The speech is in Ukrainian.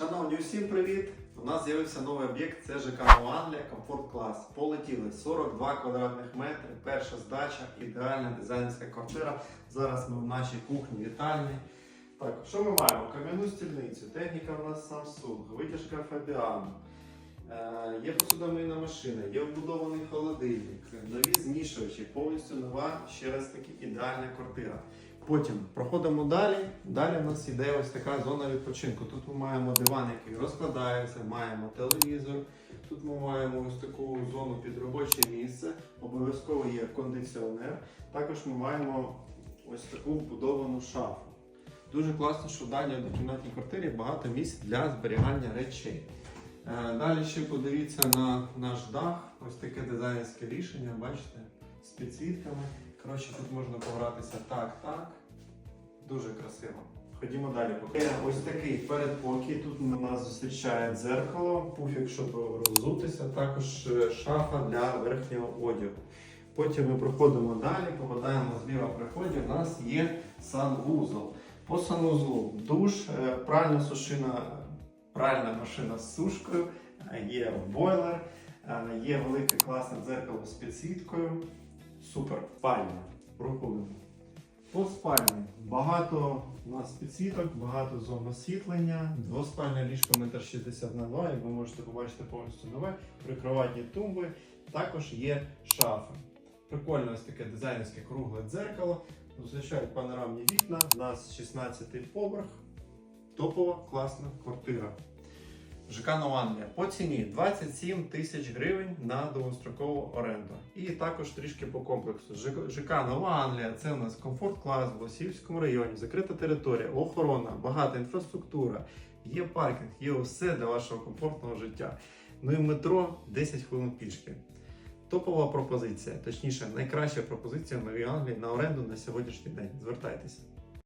Шановні, усім привіт! У нас з'явився новий об'єкт, це ЖК Нова Англія, комфорт клас. Полетіли 42 квадратних метри, перша здача, ідеальна дизайнерська квартира. Зараз ми в нашій кухні вітальні. Так, що ми маємо? Кам'яну стільницю, техніка у нас Samsung, витяжка Fabian, е, є посудомийна машина, є вбудований холодильник, нові змішувачі, повністю нова, ще раз таки ідеальна квартира. Потім проходимо далі. Далі у нас іде ось така зона відпочинку. Тут ми маємо диван, який розкладається, маємо телевізор. Тут ми маємо ось таку зону під робоче місце. Обов'язково є кондиціонер. Також ми маємо ось таку вбудовану шафу. Дуже класно, що в даній однокімнатній квартирі багато місць для зберігання речей. Е, Далі ще подивіться на наш дах. Ось таке дизайнерське рішення, бачите, з підсвітками. Коротше, тут можна погратися так, так. Дуже красиво. Ходімо далі. Е, Ось такий передпокій. Тут у нас зустрічає дзеркало, пуфік, щоб роззутися, також е, шафа для верхнього одягу. Потім ми проходимо далі, попадаємо зліва при вході. У нас є санвузол. По санвузлу душ, е, пральна сушина, пральна машина з сушкою, е, є бойлер, є велике класне дзеркало з підсвіткою. Супер, спальня. Проходимо. По спальні багато у нас підсвіток, багато зон освітлення, двоспальне ліжко 1,60 на 2, як ви можете побачити повністю нове, прикроватні тумби, також є шафи. Прикольне ось таке дизайнерське кругле дзеркало. Зустрічають панорамні вікна. У нас 16 й поверх. Топова класна квартира. ЖК Нова Англія. По ціні 27 тисяч гривень на довгострокову оренду. І також трішки по комплексу. ЖК ЖК Нова Англія це у нас комфорт клас в Лосівському районі, закрита територія, охорона, багата інфраструктура, є паркінг, є все для вашого комфортного життя. Ну і метро 10 хвилин пішки. Топова пропозиція, точніше, найкраща пропозиція в Новій Англії на оренду на сьогоднішній день. Звертайтеся.